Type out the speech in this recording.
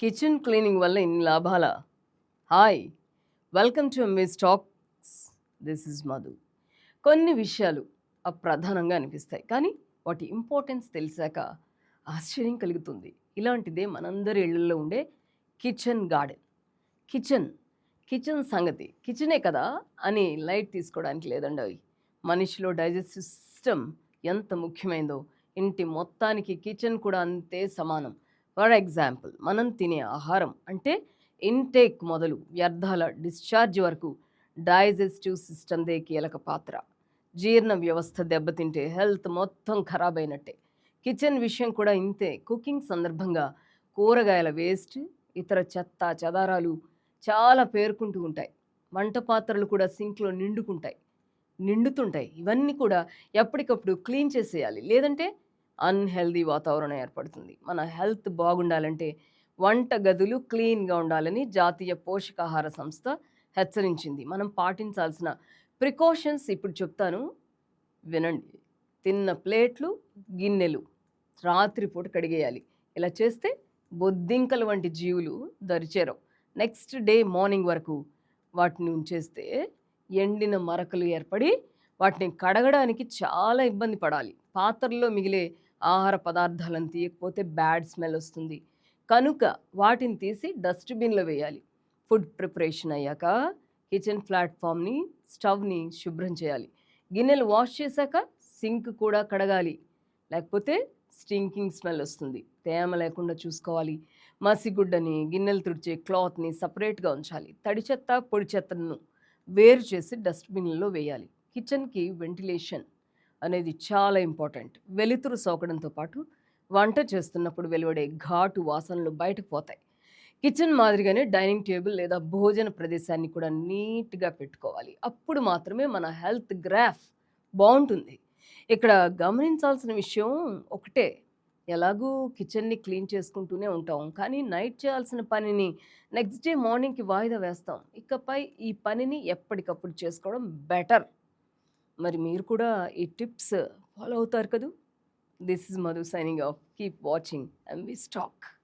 Kitchen cleaning వల్ల ఇన్ని లాభాల? హాయ్! వెల్కమ్ టు మీ స్టాక్స్ దిస్ ఇస్ మధు. కొన్ని విషయాలు అప్రధానంగా అనిపిస్తాయి. కానీ వాటి ఇంపార్టెన్స్ తెలిసాక ఆశ్చర్యం కలుగుతుంది. ఇలాంటిదే మనందరి ఇళ్ళలో ఉండే కిచెన్ గార్డెన్. కిచెన్ కిచెన్ సంగతి. కిచెనే కదా? అని లైట్ తీసుకోవడానికి లేదండి అవి. మనిషిలో డైజెస్టివ్ సిస్టమ్ ఎంత ముఖ్యమైందో. ఇంటి మొత్తానికి కిచెన్ కూడా అంతే సమానం. ఫర్ ఎగ్జాంపుల్ మనం తినే ఆహారం అంటే ఇంటేక్ మొదలు వ్యర్థాల డిశ్చార్జ్ వరకు డైజెస్టివ్ సిస్టమ్దే కీలక పాత్ర. జీర్ణ వ్యవస్థ దెబ్బతింటే హెల్త్ మొత్తం ఖరాబ్ అయినట్టే కిచెన్ విషయం కూడా ఇంతే. కుకింగ్ సందర్భంగా కూరగాయల వేస్ట్ ఇతర చెత్త చెదారాలు చాలా పేర్కొంటూ ఉంటాయి. వంట పాత్రలు కూడా సింక్లో నిండుకుంటాయి. నిండుతుంటాయి. ఇవన్నీ కూడా ఎప్పటికప్పుడు క్లీన్ చేసేయాలి. లేదంటే అన్హెల్దీ వాతావరణం ఏర్పడుతుంది. మన హెల్త్ బాగుండాలంటే వంట గదులు క్లీన్గా ఉండాలని జాతీయ పోషకాహార సంస్థ హెచ్చరించింది. మనం పాటించాల్సిన ప్రికాషన్స్ ఇప్పుడు చెప్తాను. వినండి. తిన్న ప్లేట్లు గిన్నెలు రాత్రిపూట కడిగేయాలి. ఇలా చేస్తే బొద్దింకలు వంటి జీవులు దరిచేరవు. నెక్స్ట్ డే మార్నింగ్ వరకు వాటిని ఉంచేస్తే ఎండిన మరకలు ఏర్పడి వాటిని కడగడానికి చాలా ఇబ్బంది పడాలి. పాత్రల్లో మిగిలే ఆహార పదార్థాలను తీయకపోతే బ్యాడ్ స్మెల్ వస్తుంది. కనుక వాటిని తీసి డస్ట్బిన్లో వేయాలి. ఫుడ్ ప్రిపరేషన్ అయ్యాక కిచెన్ ప్లాట్ఫామ్ని స్టవ్ని శుభ్రం చేయాలి. గిన్నెలు వాష్ చేశాక సింక్ కూడా కడగాలి. లేకపోతే స్టింకింగ్ స్మెల్ వస్తుంది. తేమ లేకుండా చూసుకోవాలి. మసిగుడ్డని గిన్నెలు తుడిచే క్లాత్ని సపరేట్గా ఉంచాలి. తడి చెత్త పొడి చెత్తను వేరు చేసి డస్ట్బిన్లలో వేయాలి. కిచెన్కి వెంటిలేషన్. అనేది చాలా ఇంపార్టెంట్. వెలుతురు సోకడంతో పాటు వంట చేస్తున్నప్పుడు వెలువడే ఘాటు వాసనలు బయటకు పోతాయి. కిచెన్ మాదిరిగానే డైనింగ్ టేబుల్ లేదా భోజన ప్రదేశాన్ని కూడా నీట్గా పెట్టుకోవాలి. అప్పుడు మాత్రమే మన హెల్త్ గ్రాఫ్ బాగుంటుంది. ఇక్కడ గమనించాల్సిన విషయం ఒకటే. ఎలాగూ కిచెన్ని క్లీన్ చేసుకుంటూనే ఉంటాం. కానీ నైట్ చేయాల్సిన పనిని నెక్స్ట్ డే మార్నింగ్కి వాయిదా వేస్తాం. ఇకపై ఈ పనిని ఎప్పటికప్పుడు చేసుకోవడం బెటర్. మరి మీరు కూడా ఈ టిప్స్ ఫాలో అవుతారు కదూ? This is Madhu signing off. Keep watching and we stack.